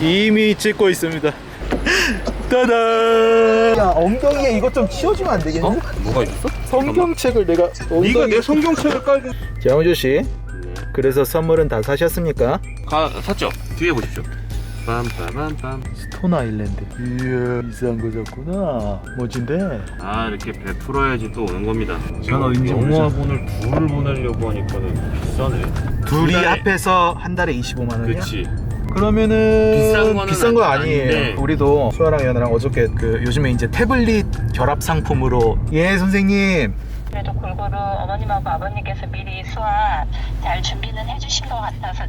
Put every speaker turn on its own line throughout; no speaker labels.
이미 찍고 있습니다. 따단. 야 엉덩이에 이것 좀 치워주면 안 되겠니?
뭐가 있었어?
성경책을 내가
네가
엉덩이.
내 성경책을 깔고
자 홍주 씨. 그래서 선물은 다 사셨습니까?
가 샀죠? 뒤에 보십시오 빰빰빰빰
스톤 아일랜드. 이야 비싼 거 샀구나. 멋진데.
아 이렇게 베풀어야지 또 오는 겁니다
제가 어딘지
영화본을 둘을 보내려고 하니까는 비싸네
둘이
두 달에-
합해서 한 달에 25만 원이야?
그치
그러면은
비싼 거는
비싼
아니-
아니에요.
아닌데.
우리도 수아랑 연아랑 어저께 그 요즘에 이제 태블릿 결합 상품으로 예 선생님
그래도 골고루 어머님하고 아버님께서 미리 수화 잘 준비는 해주신 것 같아서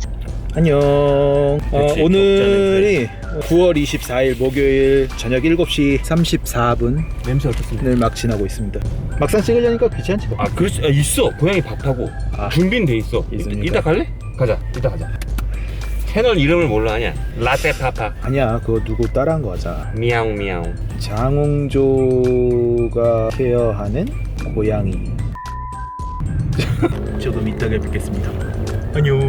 안녕. 어,
그치,
오늘이 9월 24일 목요일 저녁 7시 34분을
냄새 어떻습니까?
막 지나고 있습니다. 막상 찍으려니까 귀찮지 뭐.
아 그렇지 아, 있어 고양이 밥하고
아.
준비는 돼 있어
있습니까?
이따 갈래? 가자 이따 가자 채널 이름을 몰라 하냐 라떼 파파
아니야 그거 누구 따라한 거 하자.
미야옹 미야옹
장홍조가 케어하는 고양이. 조금 이따가 뵙겠습니다. 안녕.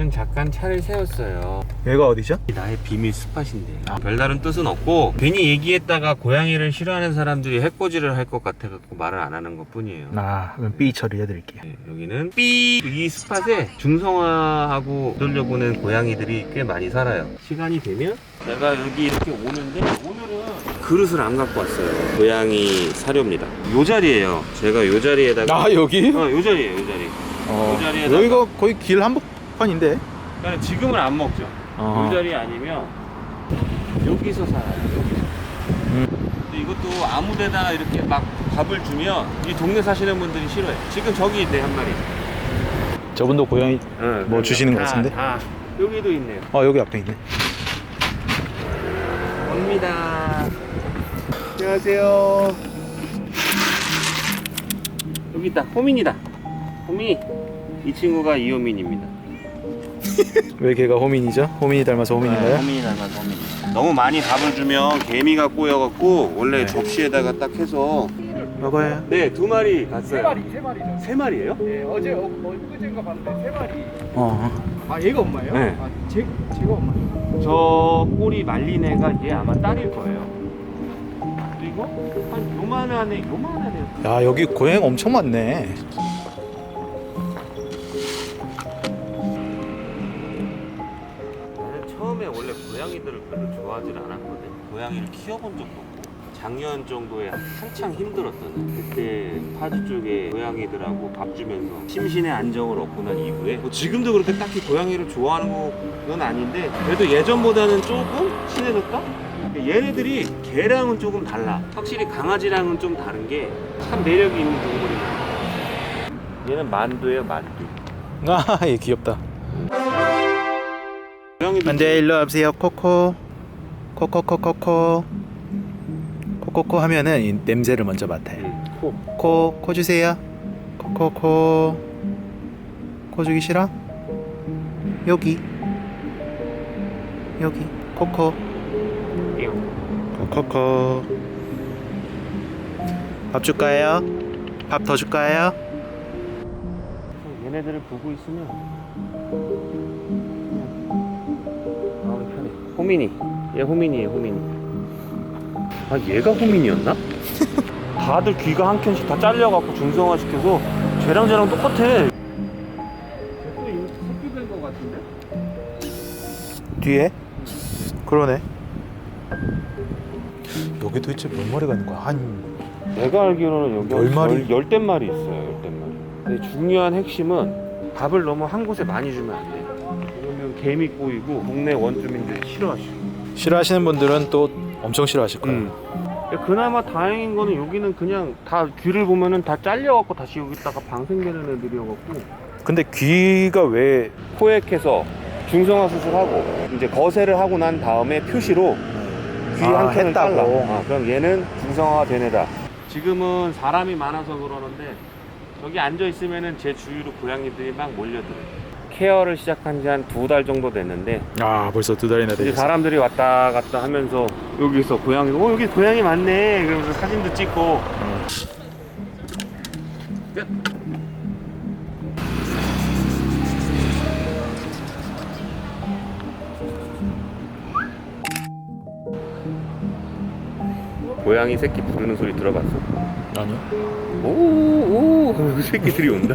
저희는 잠깐 차를 세웠어요.
여기가 어디죠?
나의 비밀 스팟인데. 별다른 뜻은 없고 괜히 얘기했다가 고양이를 싫어하는 사람들이 해코지를 할 것 같아갖고 말을 안 하는 것 뿐이에요.
아 그럼 삐 처리해드릴게요.
네, 여기는 삐이 스팟에 중성화하고 돌려보는 고양이들이 꽤 많이 살아요. 시간이 되면 제가 여기 이렇게 오는데 오늘은 그릇을 안 갖고 왔어요. 고양이 사료입니다. 요 자리에요. 제가 요 자리에다가
아 여기?
어, 요 자리에요 요 자리.
어,
그 자리에다가-
여기가 거의 길 한복 판인데.
그러니까 지금은 안 먹죠
어.
이 자리 아니면 여기서 살아요. 여기서. 근데 이것도 아무데나 이렇게 막 밥을 주면 이 동네 사시는 분들이 싫어해. 지금 저기 있네 한 마리.
저분도 고양이 뭐 주시는 것
다,
같은데?
다. 여기도 있네요.
어 여기 앞에 있네.
옵니다. 안녕하세요. 여기 있다. 호민이다. 호민. 이 친구가 이호민입니다.
왜 걔가 호민이죠? 호민이 닮아서 호민인가요?
호민이 닮아서 호민. 너무 많이 밥을 주면 개미가 꼬여갖고 원래
네.
접시에다가 딱 해서
먹어요.
네, 두 마리 갔어요.
세 마리, 세 마리죠.
세 마리예요?
예, 어제 어, 엊그제인가 봤는데 세 마리.
어.
아, 얘가 엄마예요?
네.
아, 제, 제가 엄마예요.
저 꼬리 말린 애가 얘 아마 딸일 거예요. 그리고 한 요만한 애, 요만한 애.
야 여기 고양이 엄청 많네.
별로 좋아하진 않았거든. 고양이를 키워본 적도 없고. 작년 정도에 한창 힘들었던 그때 파주 쪽에 고양이들하고 밥 주면서 심신의 안정을 얻고 난 이후에 뭐 지금도 그렇게 딱히 고양이를 좋아하는 건 아닌데 그래도 예전보다는 조금 친해졌다? 얘네들이 개랑은 조금 달라 확실히 강아지랑은 좀 다른 게 참 매력이 있는 동물이야 얘는 만두예요 만두
아 얘 귀엽다.
고양이도
안돼 일로 와보세요 코코. 코코코코코. 코코코 하면은 이 냄새를 먼저 맡아요.
응, 코
코, 코 주세요. 코코코. 코 주기 싫어? 여기. 여기. 코코. 코코코. 밥 줄까요? 밥 더 줄까요?
얘네들을 보고 있으면 호민이. 얘 호민이에요, 호민이. 아, 얘가 호민이었나? 다들 귀가 한 켠씩 다 잘려갖고 중성화 시켜서 쟤랑 쟤랑 똑같아. 쟤도 이거 섞이된 것 같은데?
뒤에? 그러네. 여기 도대체 몇 마리가 있는 거야? 한
내가 알기로는 여기
열 마리?
열댓 마리 있어요, 열댓 마리. 근데 중요한 핵심은 밥을 너무 한 곳에 많이 주면 안 돼. 개미 꼬이고 동네 원주민들이 싫어하시고.
싫어하시는 분들은 또 엄청 싫어하실 거예요.
음. 그나마 다행인 거는 여기는 그냥 다 귀를 보면은 다 잘려갖고 다시 여기다가 방생되는 애들이어갖고
근데 귀가 왜
포획해서 중성화 수술하고 이제 거세를 하고 난 다음에 표시로 귀
아,
한
했다고?
잘라. 아, 그럼 얘는 중성화가 된 애다. 지금은 사람이 많아서 그러는데 여기 앉아 있으면은 제 주위로 고양이들이 막 몰려들어요. 케어를 시작한 지 한 두 달 정도 됐는데
아 벌써 두 달이나 됐어.
사람들이 왔다 갔다 하면서 여기서 고양이 오 여기 고양이 많네 그러면서 사진도 찍고 끝. 고양이 새끼 부르는 소리 들어봤어?
아니요.
오오 새끼들이 온다.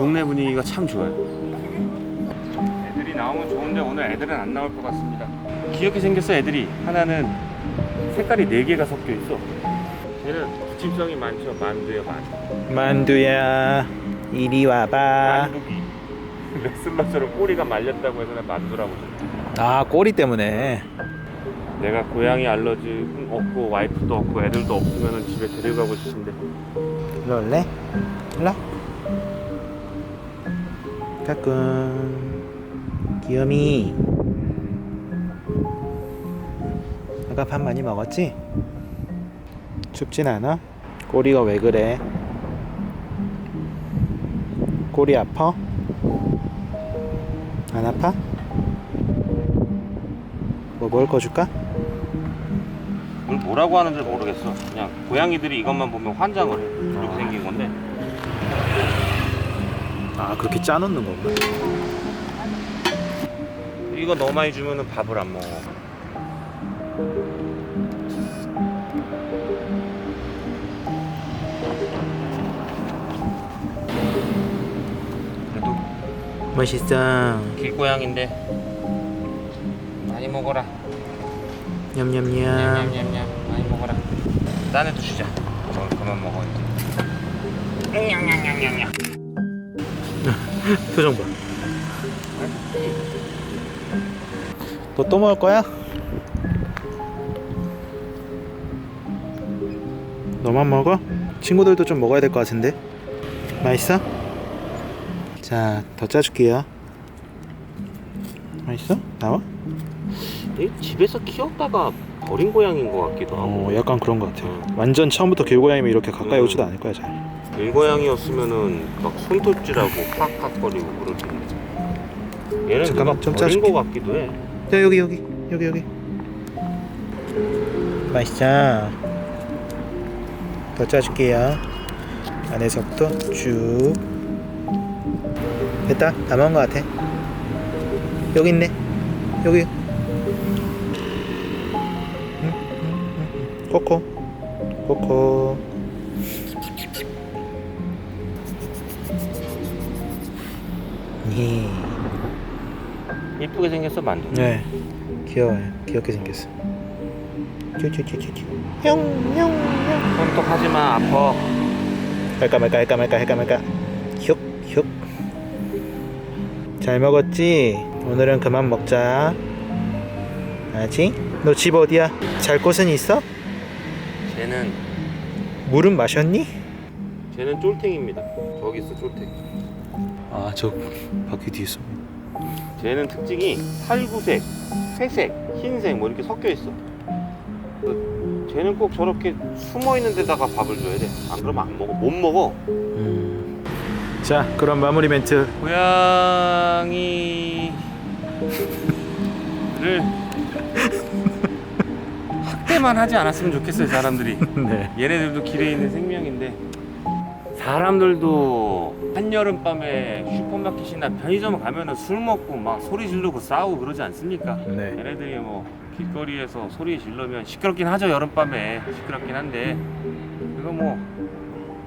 동네 분위기가 참 좋아요. 애들이 나오면 좋은데 오늘 애들은 안 나올 것 같습니다. 귀엽게 생겼어 애들이. 하나는 색깔이 네 개가 섞여 있어. 쟤는 부침성이 많죠. 만두요 만두.
만두야, 이리 와봐.
만두기. 레슬러처럼 꼬리가 말렸다고 해서 내가 만두라고.
아, 꼬리 때문에.
내가 고양이 알러지 없고 와이프도 없고 애들도 없으면 집에 데려가고 싶은데
올래? 일로. 까꿍. 귀요미. 아까 밥 많이 먹었지? 춥진 않아? 꼬리가 왜 그래? 꼬리 아파? 안 아파? 뭐 먹을 거 줄까?
뭐라고 하는지 모르겠어 그냥 고양이들이 이것만 보면 환장을 해
아 그렇게 짜놓는 거구나
이거 너무 많이 주면은 밥을 안 먹어. 그래도
맛있어.
길고양인데 많이 먹어라.
냠냠냠.
냠냠냠냠. 많이 먹어라. 딴 애도 주자. 어, 그만 먹어 이제. 냥냥냥냥냥
표정 봐. 너 또 먹을 거야? 너만 먹어? 친구들도 좀 먹어야 될 것 같은데. 맛있어? 자, 더 짜줄게요. 맛있어? 나와?
얘 집에서 키웠다가 버린 고양이인 것 같기도 하고
어, 약간 그런 것 같아. 완전 처음부터 길고양이면 이렇게 가까이
음.
오지도 않을 거야, 잘.
일고양이였으면은 막 손톱질하고 팍팍거리고 그럴 텐데 얘는
잠깐만,
누가
좀
버린
짜줄게.
것 같기도 해
자, 여기 여기 여기 여기. 맛있죠? 더 짜줄게요. 안에서부터 쭉. 됐다. 다 먹은 것 같아. 여기 있네. 여기. 응, 응, 응, 응. 코코. 코코. 예.
이쁘게 생겼어 만두
네, 귀여워요. 귀엽게 생겼어. 쭈쭈쭈쭈쭈. 뿅뿅뿅.
손톱 하지 마 아파
할까 말까 할까 말까 할까 말까. 슉 슉. 잘 먹었지? 오늘은 그만 먹자. 알지? 너 집 어디야? 잘 곳은 있어?
쟤는
물은 마셨니?
쟤는 쫄탱입니다. 저기 있어 쫄탱.
아, 저 바퀴 뒤에 있어.
쟤는 특징이 살구색, 회색, 흰색 뭐 이렇게 섞여 있어. 그 쟤는 꼭 저렇게 숨어 있는 데다가 밥을 줘야 돼 안 그러면 안 먹어. 못 먹어.
음. 자, 그럼 마무리 멘트.
고양이를 학대만 하지 않았으면 좋겠어요 사람들이.
네.
얘네들도 길에 있는 생명인데 사람들도 한여름 밤에 슈퍼마켓이나 편의점 가면은 술 먹고 막 소리 지르고 싸우고 그러지 않습니까?
네.
얘네들이 뭐 길거리에서 소리 지르면 시끄럽긴 하죠 여름밤에 시끄럽긴 한데 그거 뭐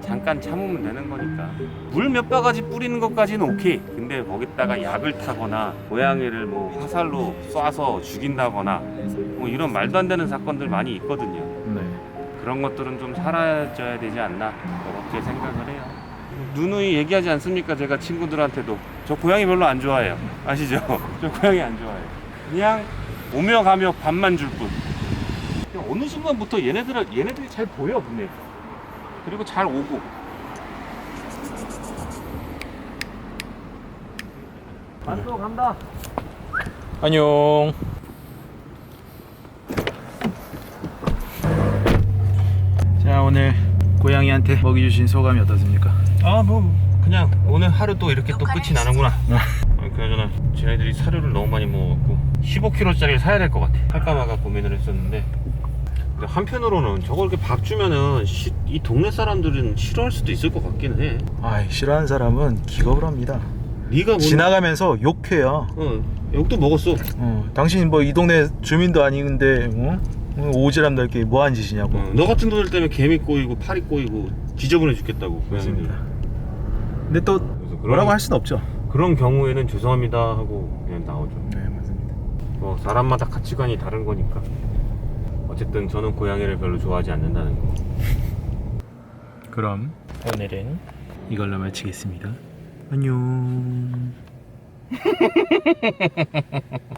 잠깐 참으면 되는 거니까 물 몇 바가지 뿌리는 것까지는 오케이 근데 거기다가 약을 타거나 고양이를 뭐 화살로 쏴서 죽인다거나 뭐 이런 말도 안 되는 사건들 많이 있거든요
네.
그런 것들은 좀 사라져야 되지 않나 그렇게 생각을 해요. 누누이 얘기하지 않습니까? 제가 친구들한테도 저 고양이 별로 안 좋아해요. 아시죠? 저 고양이 안 좋아해요. 그냥 오며 가며 밥만 줄 뿐. 그냥 어느 순간부터 얘네들 얘네들이 잘 보여 눈에. 그리고 잘 오고. 안또 간다.
안녕. 자 오늘 고양이한테 먹이 주신 소감이 어떻습니까?
아 뭐 그냥 오늘 하루 또 이렇게 또 끝이 나는구나 아니, 그나저나 쟤네들이 사료를 너무 많이 먹어갖고 15kg짜리를 사야 될 것 같아 할까 말까 고민을 했었는데 근데 한편으로는 저걸 이렇게 밥 주면은 시- 이 동네 사람들은 싫어할 수도 있을 것 같기는
해아 싫어하는 사람은 기겁을 합니다.
네가 뭐
지나가면서 욕해요.
어 욕도 먹었어.
어, 당신 뭐 이 동네 주민도 아닌데 어? 어, 오지랖 넓게 뭐 하는 짓이냐고.
어, 너 같은 놈들 때문에 개미 꼬이고 파리 꼬이고 지저분해 죽겠다고 고양이들.
맞습니다. 근데 또
그래서 그런,
뭐라고 할 수는 없죠.
그런 경우에는 죄송합니다 하고 그냥 나오죠.
네 맞습니다.
뭐 사람마다 가치관이 다른 거니까. 어쨌든 저는 고양이를 별로 좋아하지 않는다는 거.
그럼 오늘은 이걸로 마치겠습니다. 안녕.